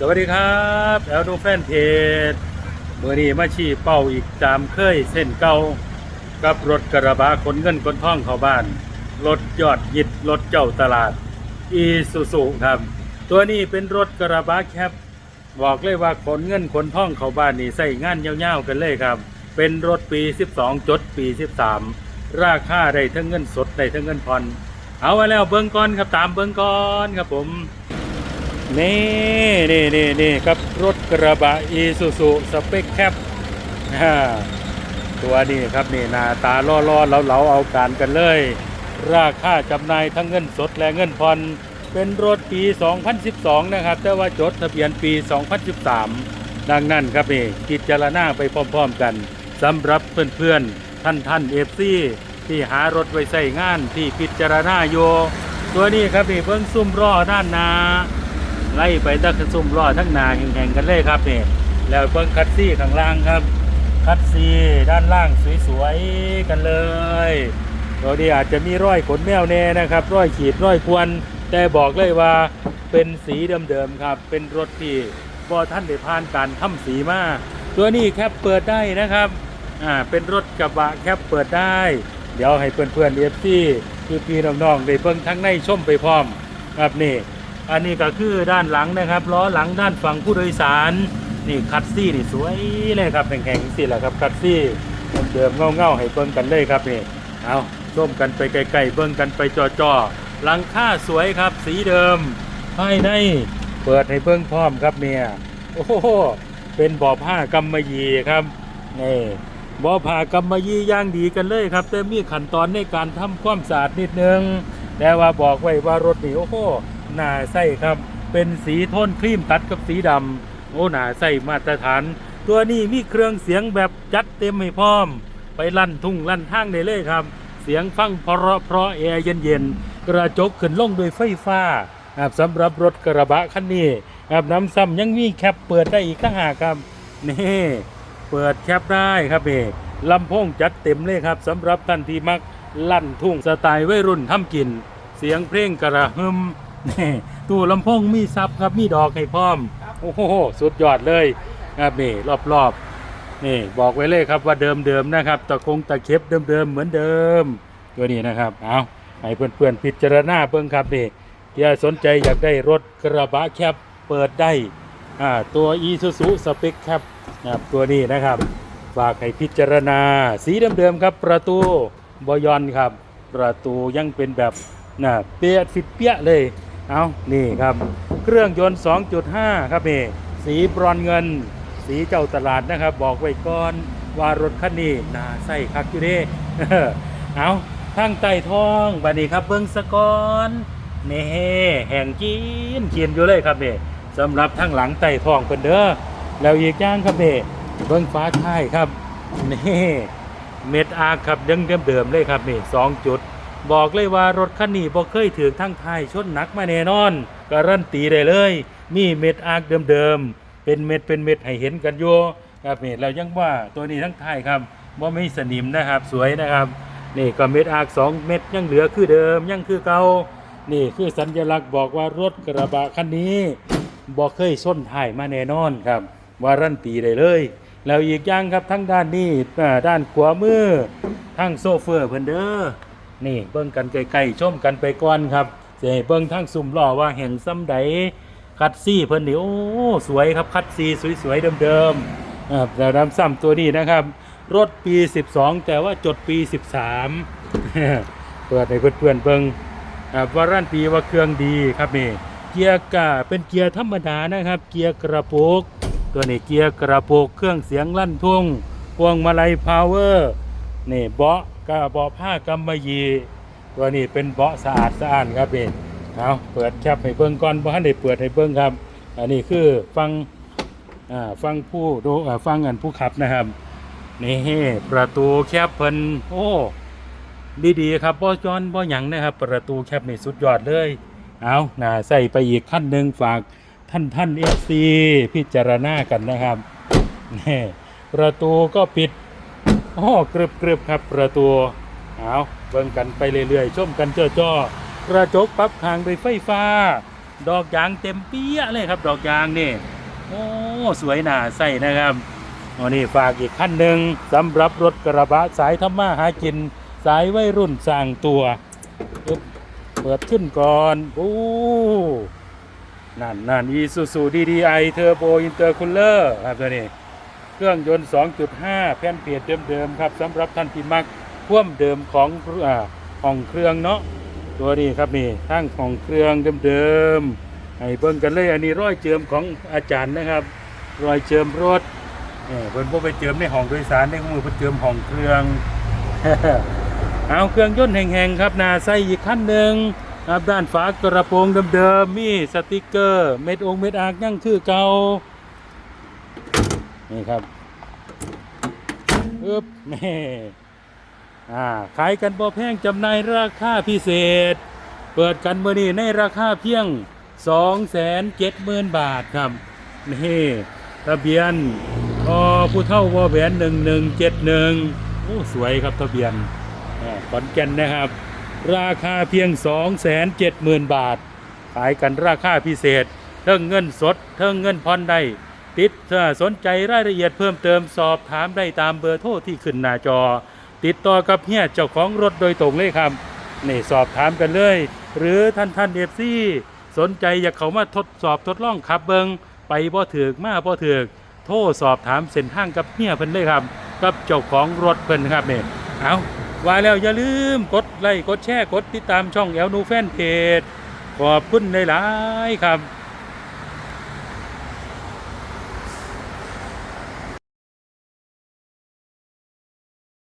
สวัสดีครับแอลดูแฟนเพจเมื่อนี้มาชี้เป้าอีกตามเคยเส้นเก่ากับรถกระบะขนเงินขนทองเข้าบ้าน รถยอดยิดรถเจ้าตลาดอีซูซูครับ ตัวนี้เป็นรถกระบะแคปบอกเลยว่าขนเงินขนทองเข้าบ้านนี่ใส่งานยาวๆกันเลยครับ เป็นรถปี 12 จดปี 13 ราคาได้ทั้งเงินสดได้ทั้งเงินผ่อนเอาไว้แล้วเบิ้งก่อนครับตามเบิ้งก่อนครับผม นี่นี่นี่นี่ครับรถกระบะอีซูซูสเปคแคปตัวนี้ครับนี่หน้าตาล่อล่อๆเหลาๆเอาการกันเลย ราคาจำหน่ายทั้งเงินสดและเงินผ่อนเป็นรถปี 2012 นะครับ แต่ว่าจดทะเบียนปี 2013 ดังนั้นครับนี่พิจารณาไปพร้อมๆกันสำหรับเพื่อนๆ ท่านท่านเอฟซีที่หารถไว้ใส่งานที่พิจารณาโย ตัวนี้ครับนี่เบิ้งซุ่มล้อด้านหน้า ไล่ไปตั้งซุ่มล้อทั้งนาแห่งๆกันเลยครับนี่แล้วเบิ้งคัดซี่ข้างล่างครับ คัดซี่ด้านล่างสวยๆกันเลยตัวนี้อาจจะมีร้อยขนแมวแน่นะครับร้อยขีดร้อยควนแต่บอกเลยว่าเป็นสีเดิมๆครับ เป็นรถที่บอท่านได้ผ่านการทำสีมาตัวนี้แคปเปิดได้นะครับอ่าเป็นรถกระบะแคปเปิดได้ เดี๋ยวให้เพื่อนๆเอฟซีคือพี่น้องๆได้เบิ่งทั้งในชมไปพร้อมครับนี่ อันนี้ก็คือด้านหลังนะครับล้อหลังด้านฝั่งผู้โดยสารนี่คัดซี่นี่สวยเลยครับแข็งๆสิแหละครับคัดซี่เดิมเงาๆให้เบิ่งกันเลยครับนี่เอาชมกันไปไกลๆเบิ่งกันไปจ่อๆหลังคาสวยครับ สีเดิมภายในเปิดให้เบิ่งพร้อมครับเนี่ยโอ้โหเป็นบ่อผ้ากำมะหยี่ครับนี่บ่อผ้ากำมะหยี่ย่างดีกันเลยครับแต่มีขั้นตอนในการทำความสะอาดนิดนึงแต่ว่าบอกไว้ว่ารถนี่โอ้โห หน้าใส่ครับ เป็นสีโทนครีมตัดกับสีดำโอ้หน้าใส่มาตรฐาน ตัวนี้มีเครื่องเสียงแบบจัดเต็มให้พร้อม ไปลั่นทุ่งลั่นทางได้เลยครับ เสียงฟังเพราะเพราะแอร์เย็นๆกระจกขึ้นล่องโดยไฟฟ้าครับสำหรับรถกระบะคันนี้ครับน้ำซ้ำยังมีแคปเปิดได้อีกข้างหากครับนี่เปิดแคปได้ครับนี่ลำโพงจัดเต็มเลยครับสำหรับท่านที่มักลั่นทุ่งสไตล์วัยรุ่นทำกิน เสียงเพลงกระหึมนี่ตู้ลำโพงมีซับครับมีดอกให้พร้อม โอ้โหสุดยอดเลยครับนี่รอบๆนี่บอกไว้เลยครับว่าเดิมๆนะครับตะคงตะเข็บเดิมๆเหมือนเดิม ตัวนี้นะครับเอาให้เพื่อนๆพิจารณาเบิ่งครับนี่ที่สนใจอยากได้รถกระบะแคปเปิดได้อ่าตัว e s u s u Spec Cap นะครับตัวนี้นะครับฝากให้พิจารณาสีเดิมๆครับประตูบอยอนครับ ประตูยังเป็นแบบ นะเปียฟิตเปียเลย เอานี่ครับ เครื่องยนต์ 2.5 ครับนี่สีบรอนเงิน สีเจ้าตลาดนะครับ บอกไว้ก่อนว่ารถคันนี้น่าใส่คักอยู่เด้เอาทางใต้ท้องบัดนี้ครับเบิ้งสะกอนนี่แห่งจีนเขียนอยู่เลยครับนี่สำหรับทางหลังใต้ท้องเพิ่นเด้อแล้วอีกอย่างครับนี่เบิ้งฟ้าท้ายครับนี่เม็ดอาร์ครับเดิมเดิมเลยครับนี่สองจุด บอกเลยว่ารถคันนี้บ่เคยถือทั้งไทยชนหนักมาแน่นอนการันตีได้เลย มีเม็ดอาร์คเดิมๆ เป็นเม็ดเป็นเม็ดให้เห็นกันอยู่ครับนี่เรายังว่าตัวนี้ทั้งไทยครับว่าไม่สนิมนะครับสวยนะครับนี่ก็เม็ดอาร์คสองเม็ดยังเหลือคือเดิมยังคือเก่านี่คือสัญลักษณ์บอกว่ารถกระบะคันนี้บอกเคยส้นท้ายมาแน่นอนครับวารันตีได้เลย แล้วอีกอย่างครับทั้งด้านนี้ด้านขวามือทั้งโซเฟอร์เพิ่นเด้อ นี่เบิ่งกันไกลๆชมกันไปก่อนครับจะให้เบิ่งทั้งซุ่มล้อว่าแห่งซ้ำใดคัดซี่เพิ่นนี่โอ้สวยครับคัดซีสวยๆเดิมๆอ่าแล้วน้ำซ้ำตัวนี้นะครับ รถปี 12 แต่ว่าจดปี 13 เปิดให้เพื่อนๆเบิงอ่าวารันตีว่าเครื่องดีครับนี่เกียร์กาเป็นเกียร์ธรรมดานะครับ เกียร์กระโปกตัวนี้เกียร์กระโปกเครื่องเสียงลั่นทุ่งพวงมาลัยพาวเวอร์นี่เบาะ กาเบาะผ้ากำมะหยี่ตัวนี้เป็นเบาะสะอาดสะอ้านครับนี่เอาเปิดแคปให้เบิ่งก่อนเบ่ทันได้เปิดให้เบิ่งครับ อันนี้คือฟังอ่าฟังผู้ดูอ่าฟังอันผู้ขับนะครับ นี่ประตูแคบเพิ่นโอ้ดีๆครับบ่จอนบ่หยังนะครับ ประตูแคบนี่สุดยอดเลย เอาน่าใส่ไปอีกขั้นหนึ่งฝากท่านท่านเอฟซีพิจารณากันนะครับนี่ประตูก็ปิด โอ้กรึบกรึบครับประตูเอาเบิ่งกันไปเรื่อยๆชมกันเจ้าๆกระจกปรับทางด้วยไฟฟ้า ดอกยางเต็มเปี้ยเลยครับ ดอกยางนี่โอ้สวยหนาใส่นะครับอันนี้ฝากอีกขั้นหนึ่งสำหรับรถกระบะสายธรรมาหากิน สายวัยรุ่นสร้างตัวเปิดขึ้นก่อนโอ้นั่นนั่นอีซูซูดีดีไอเทอร์โบอินเตอร์คูลเลอร์ครับตัวนี้ เครื่องยนต์ 2.5 แผ่นเปียเดิมๆครับสำหรับท่านที่มักพ่วมเดิมของอ่าห้องเครื่องเนาะตัวนี้ครับนี่ทั้งของเครื่องเดิมๆให้เบิ่งกันเลยอันนี้ร้อยเจิมของอาจารย์นะครับ รอยเจิมรถเออเพิ่นบ่ไปเจิมในห้องโดยสารได้มือเพิ่นเจิมห้องเครื่องเอาเครื่องยนต์แห้งๆครับนาใส่อีกขั้นหนึ่งครับด้านฝากระโปรงเดิมๆมีสติกเกอร์ เม็ดองเม็ดอากยั่งคือเก่า นี่ครับอึบแม่อ่าขายกันบ่แพงจำหน่ายราคาพิเศษ เปิดกันเมื่อนี้ในราคาเพียง 270,000 บาทครับ นี่ทะเบียนอผู้เท่าวอแหวน1171โอ้สวยครับทะเบียนอ่ขอนแก่นนะครับ ราคาเพียง 270,000 บาท ขายกันราคาพิเศษเทิงเงินสดเทิงเงินพรได้ ติดถ้าสนใจรายละเอียดเพิ่มเติมสอบถามได้ตามเบอร์โทรที่ขึ้นหน้าจอ ติดต่อกับเฮียเจ้าของรถโดยตรงเลยครับนี่สอบถามกันเลย หรือท่านท่านเอฟซีสนใจอยากเขามาทดสอบทดลองขับเบิงไปบ่ถือมาบ่ถือโทรสอบถามเส้นทางกับเฮียเพิ่นเลยครับ กับเจ้าของรถเพิ่นครับเนี่ยเอาว่าแล้วอย่าลืมกดไลค์กดแชร์กดติดตามช่องแอลนูแฟนเพจขอบคุณหลายๆครับ